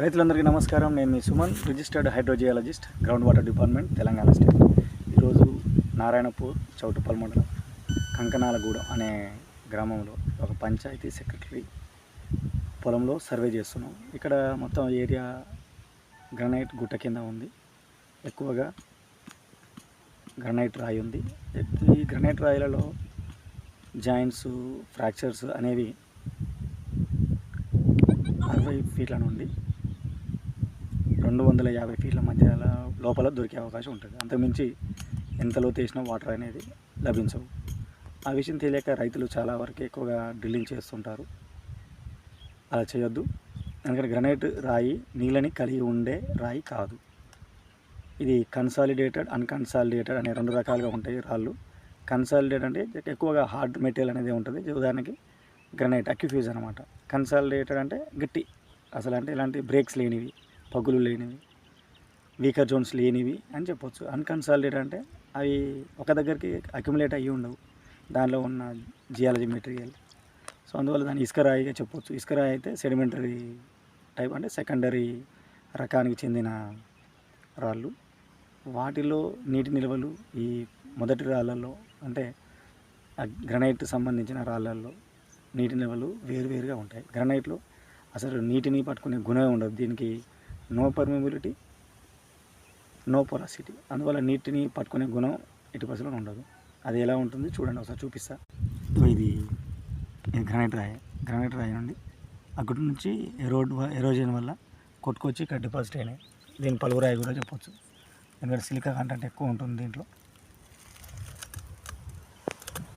రైతులందరికీ నమస్కారం. నేను మీ Suman registered hydrogeologist ground water department Telangana state. ఈరోజు నారాయణపూర్ చౌటుపల్ మండలం కంకనాలగూడెం అనే గ్రామంలో ఒక పంచాయతీ సెక్రటరీ పొలంలో సర్వే చేస్తున్నాం. ఇక్కడ మొత్తం ఏరియా గ్రనైట్ గుట్ట కింద ఉంది. ఎక్కువగా గ్రనైట్ రాయి ఉంది. ఈ గ్రనైట్ రాయిలలో జాయింట్స్ ఫ్రాక్చర్స్ అనేవి అరవై ఫీట్ల నుండి రెండు వందల యాభై ఫీట్ల మధ్య లోపల దొరికే అవకాశం ఉంటుంది. అంతకుమించి ఎంతలో తీసినా వాటర్ అనేది లభించవు. ఆ విషయం తెలియక రైతులు చాలా వరకు ఎక్కువగా డ్రిల్లింగ్ చేస్తుంటారు. అలా చేయొద్దు. ఎందుకంటే గ్రనైట్ రాయి నీళ్ళని కలిగి ఉండే రాయి కాదు. ఇది కన్సాలిడేటెడ్ అన్కన్సాలిడేటెడ్ అనే రెండు రకాలుగా ఉంటాయి రాళ్ళు. కన్సాలిడేట్ అంటే ఎక్కువగా హార్డ్ మెటీరియల్ అనేది ఉంటుంది. ఉదాహరణకి గ్రనైట్ అక్యుఫ్యూజ్ అనమాట. కన్సాలిడేటెడ్ అంటే గట్టి. అసలు అంటే ఇలాంటి బ్రేక్స్ లేనివి. పగులు లేనివి వీకర్ జోన్స్ లేనివి అని చెప్పొచ్చు. అన్కన్సాలిడేటెడ్ అంటే అవి ఒక దగ్గరికి అక్యుములేట్ అయ్యి ఉండవు. దానిలో ఉన్న జియాలజీ మెటీరియల్ సో అందువల్ల దాన్ని ఇసుకరాయిగా చెప్పొచ్చు. ఇసుకరాయి అయితే సెడిమెంటరీ టైప్ అంటే సెకండరీ రకానికి చెందిన రాళ్ళు. వాటిలో నీటి నిల్వలు ఈ మొదటి రాళ్ళల్లో అంటే గ్రనైట్ సంబంధించిన రాళ్ళల్లో నీటి నిల్వలు వేరువేరుగా ఉంటాయి. గ్రనైట్లో అసలు నీటిని పట్టుకునే గుణమే ఉండదు. దీనికి నో పర్మిబిలిటీ నో పొరాసిటీ. అందువల్ల నీటిని పట్టుకునే గుణం ఎటు పరిస్థితుల్లో ఉండదు. అది ఎలా ఉంటుంది చూడండి ఒకసారి చూపిస్తా. ఇది ఇది గ్రానైట్ రాయి. గ్రానైట్ రాయి నుండి అక్కడి నుంచి ఎరోడ్ ఎరోజన్ వల్ల కొట్టుకొచ్చి ఇక్కడ డిపాజిట్ అయినాయి. దీని పలువురాయి కూడా చెప్పొచ్చు. ఎందుకంటే సిలికా కంటెంట్ ఎక్కువ ఉంటుంది దీంట్లో.